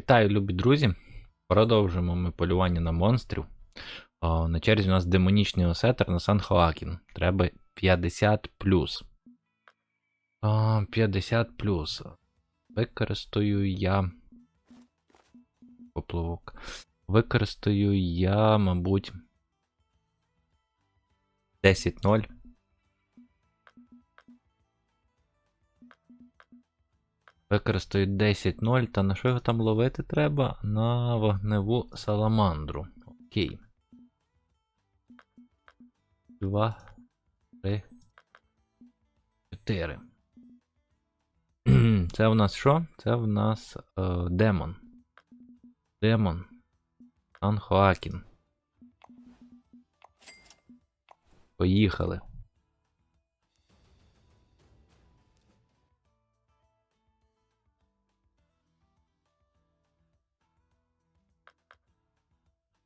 Вітаю, любі друзі! Продовжуємо ми полювання на монстрів. О, на черзі у нас демонічний осетер на Сан Хоакін. Треба 50 О, 50 Використаю я. Поплавок. Використаю я, мабуть. 10-0. Використаю 10-0, та на що його там ловити треба? На вогневу саламандру. Окей. 2, 3, 4. Це в нас що? Це в нас е, демон. Демон. Анхоакін. Поїхали.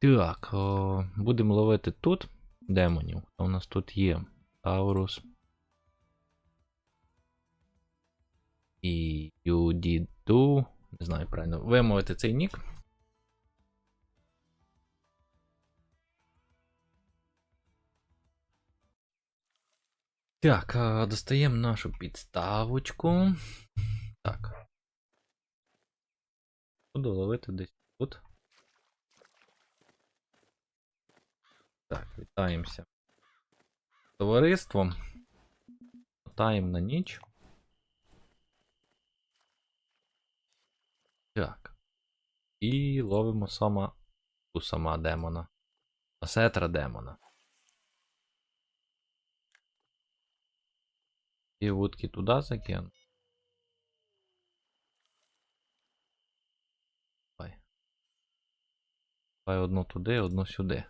Так, о, будемо ловити тут демонів. У нас тут є Таурус. І Юдіду. Не знаю правильно вимовити цей нік. Так, достаємо нашу підставочку. Так. Буду ловити десь тут. Так, вітаємося. з Товариством. Мотаємо на ніч. Так. І ловимо сама ту сама демона. Осетра демона. І вудки туди закину. Давай одну туди, одну сюди.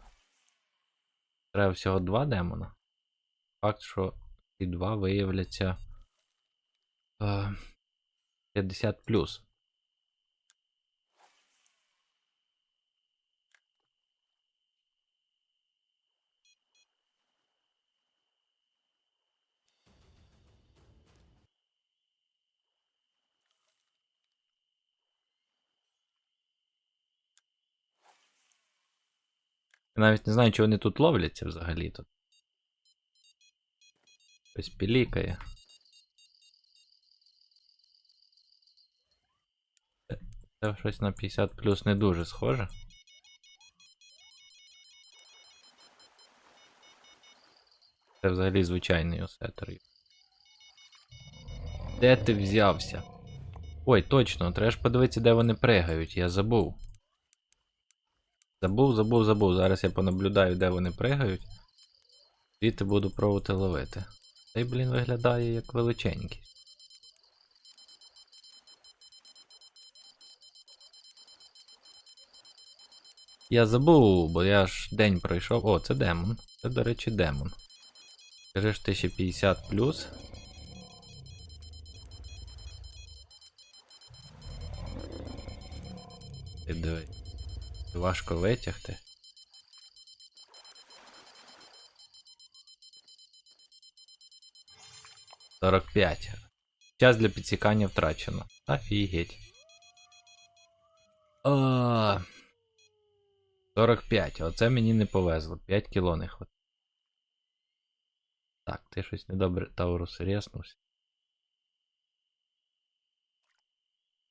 Треба всього два демона. Факт, що ці два виявляться е, 50 Я навіть не знаю, чи вони тут ловляться взагалі-то. Ось пілікає. Це щось на 50 плюс не дуже схоже. Це взагалі звичайний осетер. Де ти взявся? Ой, точно, треба ж подивитися, де вони пригають, я забув. Забув, забув, забув. Зараз я понаблюдаю, де вони пригають. Звідти буду пробувати ловити. Цей, блін, виглядає як величенький. Я забув, бо я ж день пройшов. О, це демон. Це, до речі, демон. Скажи ж ти ще 50 плюс. Диви. Важко витягти. Сорок п'ять. Час для підсікання втрачено. Офігеть. А, 45. Оце мені не повезло. 5 кіло не хватить. Так, ти щось недобре Таурус рєснувся.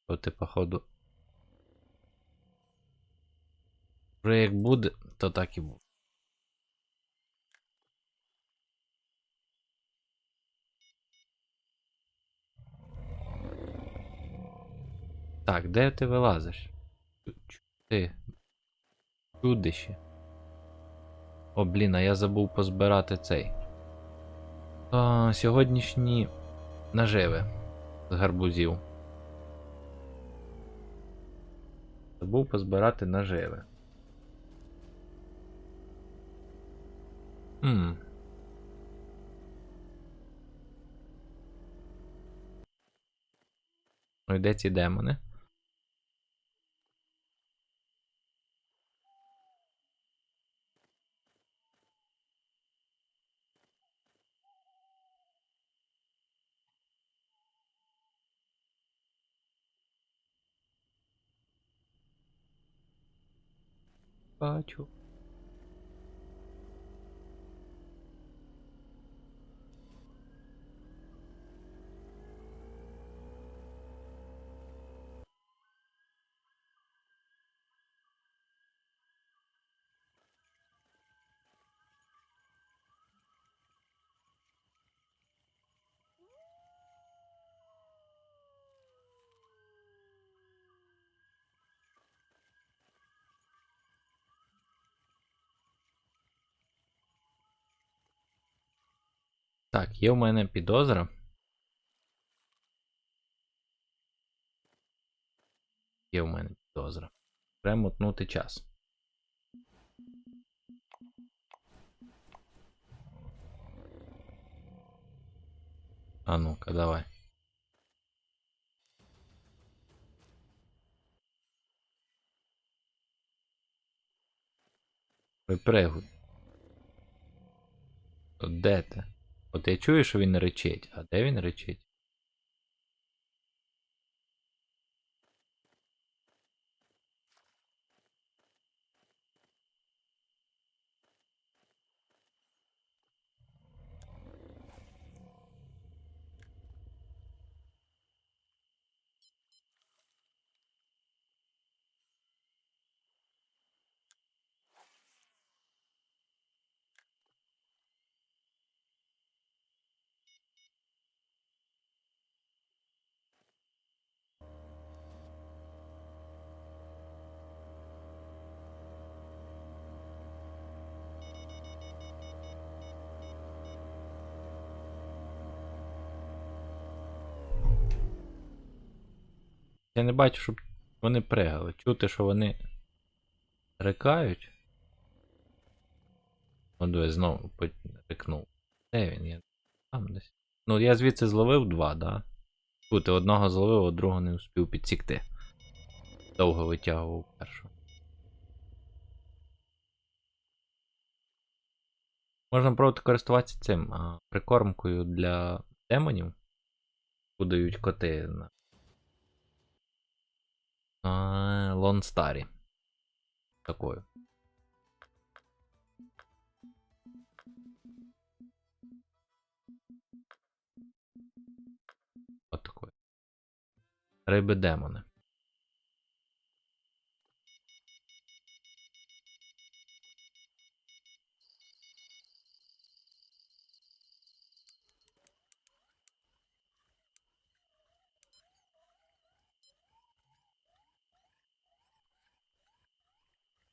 То ти, походу. Вже як буде, то так і буде. Так, де ти вилазиш? Ти. Чудище. О, блін, а я забув позбирати цей. А, сьогоднішні наживи з гарбузів. Забув позбирати наживи. Хм. Ну де ці демони? бачу. Так, є в мене підозра. Є в мене підозра. Треба час. А ну-ка, давай. Випригуй. От де ти? От я чую, що він речить. А де він речить? Я не бачу, щоб вони пригали. Чути, що вони рикають. О, диви, знову рикнув. Де він? Я... Там десь. Ну, я звідси зловив два, да? Чути, одного зловив, а другого не успів підсікти. Довго витягував першу. Можна пробувати користуватися цим а, прикормкою для демонів. Подають коти Лонстарі. Такою. От такою. Риби демони.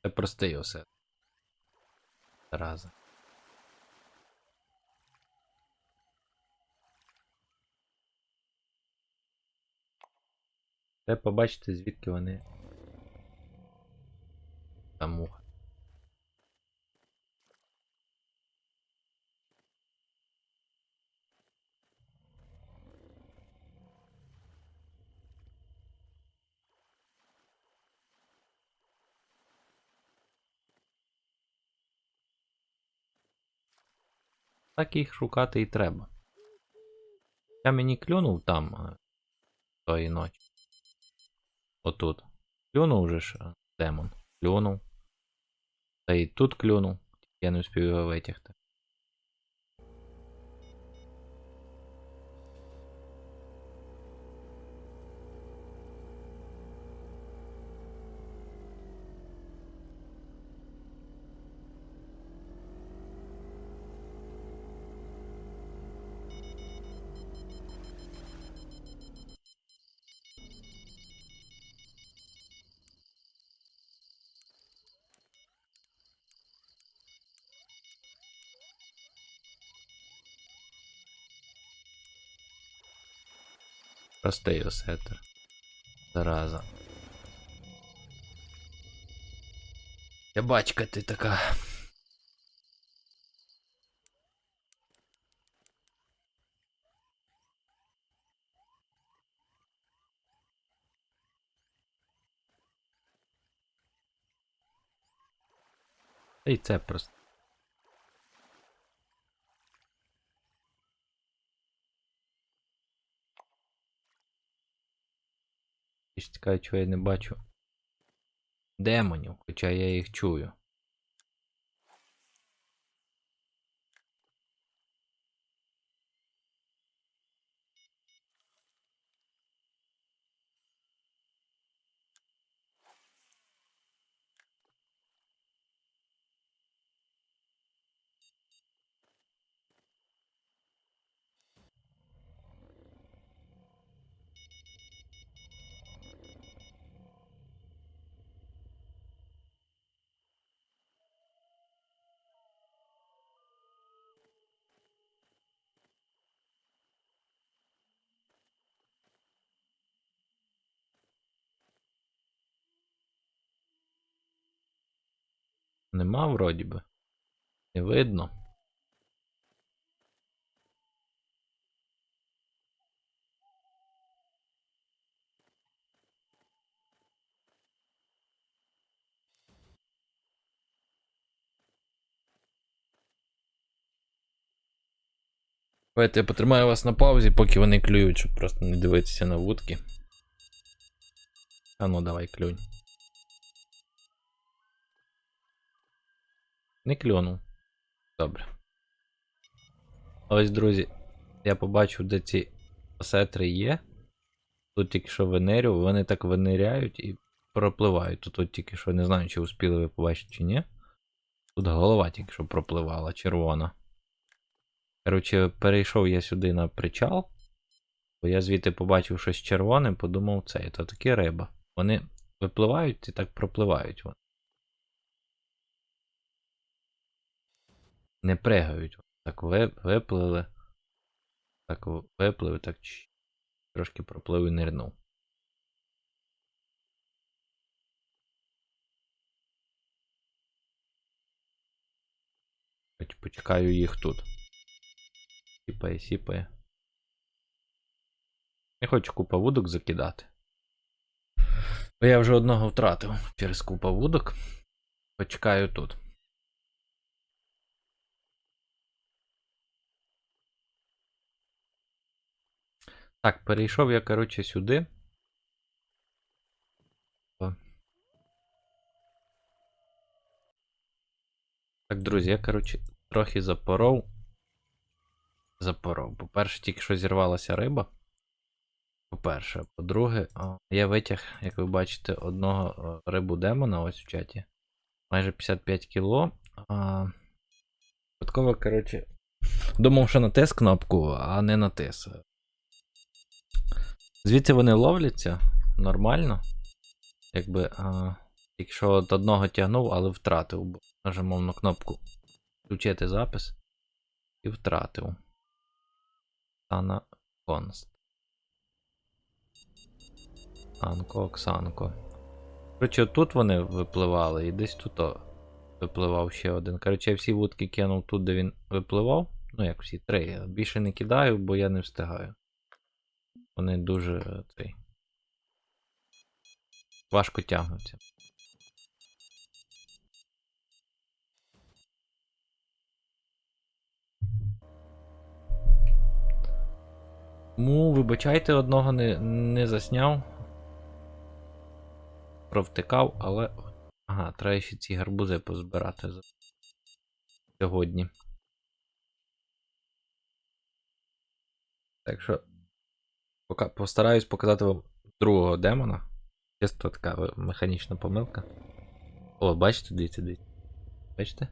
Це простий усе. Зараза. Треба побачити, звідки вони. Там муха. Так їх шукати і треба. Я мені клюнув там е, тої ночі. Отут. Клюнув вже ж е, демон. Клюнув. Та і тут клюнув. Я не успів його витягти. Простий осетер. Зараза. Я бачка ти така. Та й це просто. Ж цікаво, чого я не бачу демонів, хоча я їх чую. Нема вроді би. Не видно. Давайте я потримаю вас на паузі, поки вони клюють, щоб просто не дивитися на вудки. А ну давай клюнь. Не клюнув. Добре. Ось, друзі, я побачив, де ці осетри є. Тут тільки що венерю, вони так виниряють і пропливають. Тут от тільки що не знаю, чи успіли ви побачити, чи ні. Тут голова тільки що пропливала, червона. Коротше, перейшов я сюди на причал, бо я звідти побачив щось червоне, подумав, це, то таки риба. Вони випливають і так пропливають. Не пригають. Так ви- виплили. Так в- виплив, так трошки проплив і нирнув. Почекаю їх тут. Сіпає, сіпає. Не хочу купа вудок закидати. Бо я вже одного втратив через купа вудок. Почекаю тут. Так, перейшов я, коротше, сюди. Так, друзі, я, коротше, трохи запоров. Запоров. По-перше, тільки що зірвалася риба. По-перше, по-друге, я витяг, як ви бачите, одного рибу демона ось в чаті. Майже 55 кіло. А... Випадково, коротше, думав, що натис кнопку, а не натис. Звідси вони ловляться нормально. Якби. А... Тільки що от одного тягнув, але втратив. Нажимав на кнопку включити запис і втратив. Оксана Конст. Анко, Оксанко. Коротше, тут вони випливали, і десь тут випливав ще один. Коротше, я всі вудки кинув тут, де він випливав. Ну, як всі, три. Більше не кидаю, бо я не встигаю. Вони дуже е, цей. Важко тягнуться. Тому, вибачайте, одного не, не засняв. Провтикав, але. Ага, треба ще ці гарбузи позбирати за- сьогодні. Так що. Пока, постараюсь показати вам другого демона. Чисто така механічна помилка. О, бачите, дивіться, дивіться. Бачите?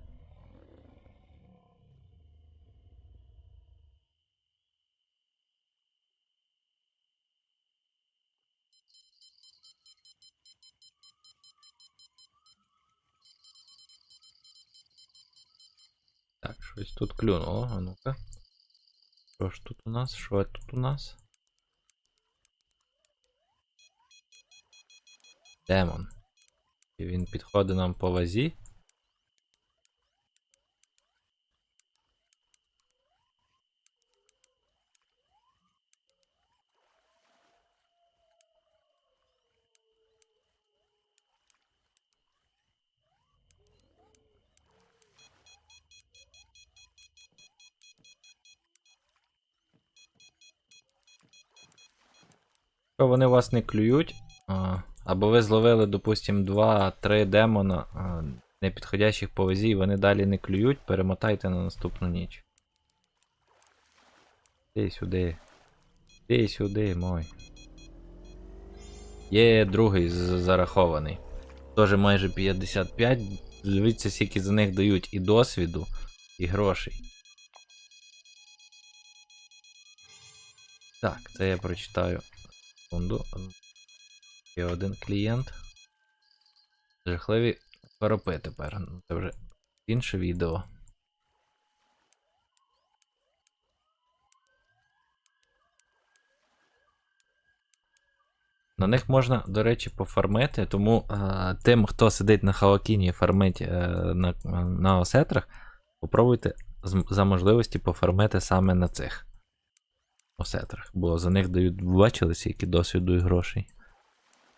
Так, щось тут клюнуло, а ну-ка. Що ж тут у нас? Що тут у нас? Демон. І він підходить нам по вазі. Вони вас не клюють, або ви зловили, допустим, 2-3 демона а, непідходящих по вони далі не клюють, перемотайте на наступну ніч. Іди сюди. Іди сюди, мой. Є другий зарахований. Тоже майже 55. Дивіться, скільки за них дають і досвіду, і грошей. Так, це я прочитаю. Секунду. Є один клієнт. Жахливі коропи тепер. Ну, Це вже інше відео. На них можна, до речі, пофармити, тому е, тим, хто сидить на Халакіні і фармить е, на, на осетрах, попробуйте за можливості пофармити саме на цих осетрах. Бо за них дають, бачили, скільки досвіду і грошей.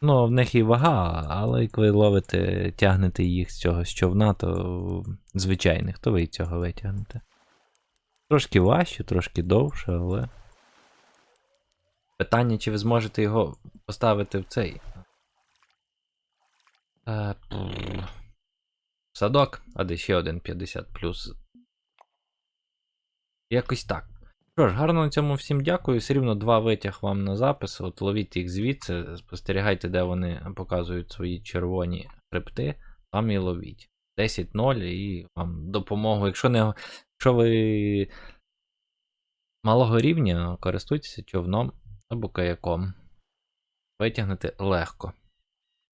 Ну, в них і вага, але коли ловите, тягнете їх з цього з човна, то звичайних, то ви і цього витягнете. Трошки важче, трошки довше, але. Питання, чи ви зможете його поставити в цей. Е, Садок, а де ще один 50 плюс. Якось так. Що ж, гарно на цьому всім дякую. Все рівно два витяг вам на запис. От ловіть їх звідси, спостерігайте, де вони показують свої червоні хребти, там і ловіть. 10-0 і вам допомогу. Якщо не якщо ви малого рівня, користуйтеся човном або каяком. Витягнете легко.